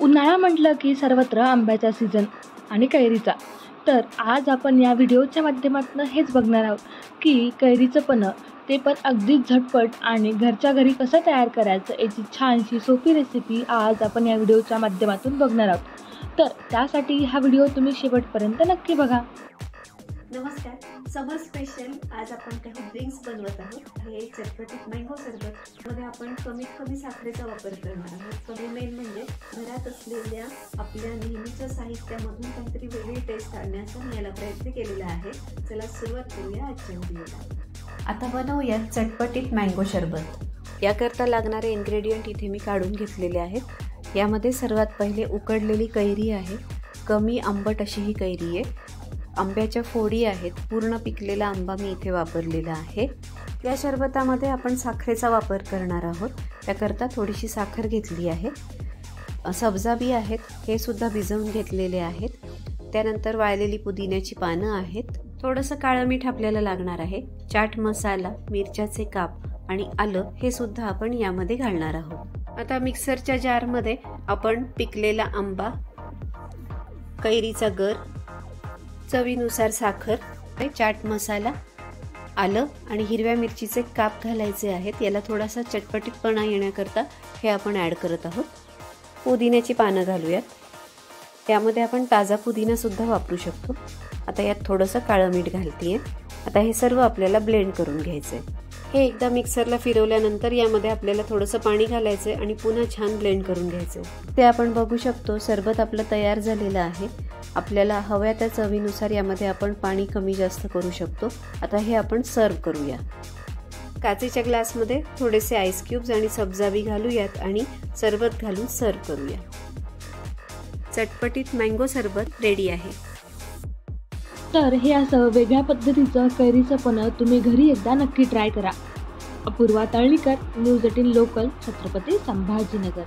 उन्हाळा म्हटलं की सर्वत्र आंब्याचा सीझन आणि कैरीचा. तर आज आपण या व्हिडिओच्या माध्यमातून हेच बघणार आहोत की कैरीचं पण ते पण अगदीच झटपट आणि घरच्या घरी कसं तयार करायचं याची छानशी सोपी रेसिपी आज आपण या व्हिडिओच्या माध्यमातून बघणार आहोत. तर त्यासाठी हा व्हिडिओ तुम्ही शेवटपर्यंत नक्की बघा. नमस्कार. समर स्पेशल आज आपण काही ड्रिंक्स बनवत आहोत. हे चटपटीत मँगो सरबत. मध्ये आपण कमीत कमी साखरेचा वापर करणार आहोत. कमी मेन म्हणजे घरात असलेल्या आपल्या नेहमीच्या साहित्यामधून काहीतरी वेगळी टेस्ट आणण्याचा मी याला प्रयत्न केलेला आहे. चला सुरुवात करूया आजच्या व्हिडिओला आता बनवूया चटपटीत मँगो शरबत. याकरता लागणारे इन्ग्रेडियंट इथे मी काढून घेतलेले आहेत. यामध्ये सर्वात पहिले उकडलेली कैरी आहे. कमी आंबट अशी ही कैरी आहे. आंब्याच्या फोडी आहेत. पूर्ण पिकलेला आंबा मी इथे वापरलेला आहे. या शरबतामध्ये आपण साखरेचा वापर करणार आहोत. त्याकरता थोडीशी साखर घेतली आहे. सब्जा बी आहेत हे सुद्धा भिजवून घेतलेले आहेत. त्यानंतर वाळलेली पुदिन्याची पानं आहेत. थोडंसं काळं मीठ आपल्याला लागणार आहे. चाट मसाला मिरच्याचे काप आणि आलं हे सुद्धा आपण यामध्ये घालणार आहोत. आता मिक्सरच्या जारमध्ये आपण पिकलेला आंबा कैरीचा गर चवीनुसार साखर चाट मसाला आलं आणि हिरव्या मिरचीचे काप घालायचे आहेत. याला थोडासा चटपटीतपणा येण्याकरता हे आपण ॲड करत आहोत. पुदिन्याची पानं घालूयात. त्यामध्ये आपण ताजा पुदिनासुद्धा वापरू शकतो. आता यात थोडंसं काळं मीठ घालते आता हे सर्व आपल्याला ब्लेंड करून घ्यायचं आहे हे एकदा मिक्सरला फिरवल्यानंतर यामध्ये आपल्याला थोडंसं पाणी घालायचं आहे आणि पुन्हा छान ब्लेंड करून घ्यायचं ते आपण बघू शकतो सरबत आपलं तयार झालेलं आहे. आपल्याला हव्या त्या चवीनुसार यामध्ये आपण पाणी कमी जास्त करू शकतो. आता हे आपण सर्व करूया. काचेच्या ग्लासमध्ये थोडेसे आईस क्यूब्स आणि सब्जाबी घालूयात आणि सरबत घालून सर्व करूया. चटपटीत मँगो सरबत रेडी आहे. तर हे असं वेगळ्या पद्धतीचं कैरीचं पण तुम्ही घरी एकदा नक्की ट्राय करा. Apurva Talnikar news eighteen local Chhatrapati Sambhajinagar.